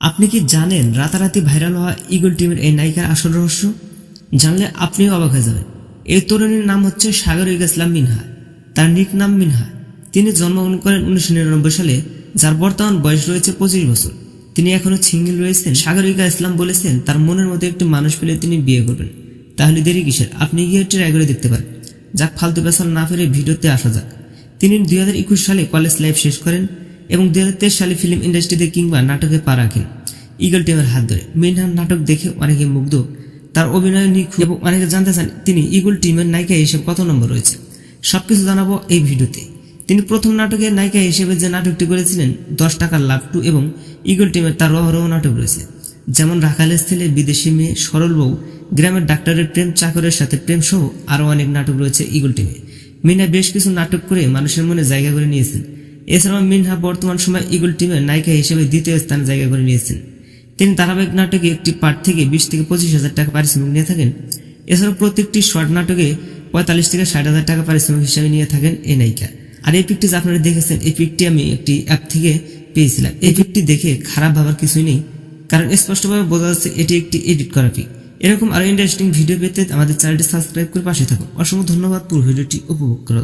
আপনি কি জানেন রাতারাতি ভাইরাল হওয়া ইগল টিমের এই নায়িকার আসল রহস্য? জানলে আপনিও অবাক হয়ে যাবেন। এই তরুণীর নাম হচ্ছে সাগরিক ইসলাম মিনহা। তার নিক নাম মিনহা। তিনি জন্মগ্রহণ করেন উনিশশো নিরানব্বই সালে, যার বর্তমান বয়স রয়েছে পঁচিশ বছর। তিনি এখনও সিঙ্গেল রয়েছেন। সাগর সাগরিকা ইসলাম বলেছেন, তার মনের মধ্যে একটি মানুষ পেলে তিনি বিয়ে করবেন। তাহলে দেরি কিসের? আপনি গিয়ে ট্রাই করে দেখতে পারেন। যাক, ফালতু বেসাল না ফেরে ভিডিওতে আসা যাক। তিনি দুই হাজার একুশ সালে কলেজ লাইফ শেষ করেন। এবং দুই হাজার তেইশ সালে ফিল্ম ইন্ডাস্ট্রিতে কিংবা নাটকে পা রাখেন। ইগল টিমের হাত ধরে। মিনহার নাটক দেখে অনেকে মুগ্ধ। তার অভিনয় নিখুঁত এবং অনেকে জানতে চান, তিনি ইগল টিমের নায়িকা হিসেবে কত নম্বর রয়েছে? সবকিছু জানাব এই ভিডিওতে। তিনি প্রথম নাটকের নায়িকা হিসেবে যে নাটকটি করেছিলেন, দশ টাকার লাভ টু এবং ইগল টিমের তার রহরহ নাটক রয়েছে। যেমন রাখালের ছেলে, বিদেশি মেয়ে, সরল বউ, গ্রামের ডাক্তারের প্রেম, চাকরের সাথে প্রেম সহ আরও অনেক নাটক রয়েছে ইগল টিমে। মিনা বেশ কিছু নাটক করে মানুষের মনে জায়গা করে নিয়েছেন। এছাড়াও মিনহা বর্তমান সময় ইগল টিমের নায়িকা হিসেবে দ্বিতীয় স্থানে জায়গা করে নিয়েছেন। তিনি ধারাবাহিক নাটকে একটি পার্ট থেকে বিশ থেকে পঁচিশ হাজার টাকা পারিশ্রমিক নিয়ে থাকেন। এছাড়াও প্রত্যেকটি শর্ট নাটকে পঁয়তাল্লিশ থেকে ষাট হাজার টাকা পারিশ্রমিক হিসেবে নিয়ে থাকেন এই নায়িকা। আর এই পিকটি আপনারা দেখেছেন, এই পিকটি আমি একটি অ্যাপ থেকে পেয়েছিলাম। এই পিকটি দেখে খারাপ ভাবার কিছুই নেই, কারণ স্পষ্টভাবে বোঝা যাচ্ছে এটি একটি এডিট করা পিক। এরকম আরও ইন্টারেস্টিং ভিডিও পেতে আমাদের চ্যানেলটি সাবস্ক্রাইব করে পাশে থাকুন। অসংখ্য ধন্যবাদ, পুরো ভিডিওটি উপভোগ করার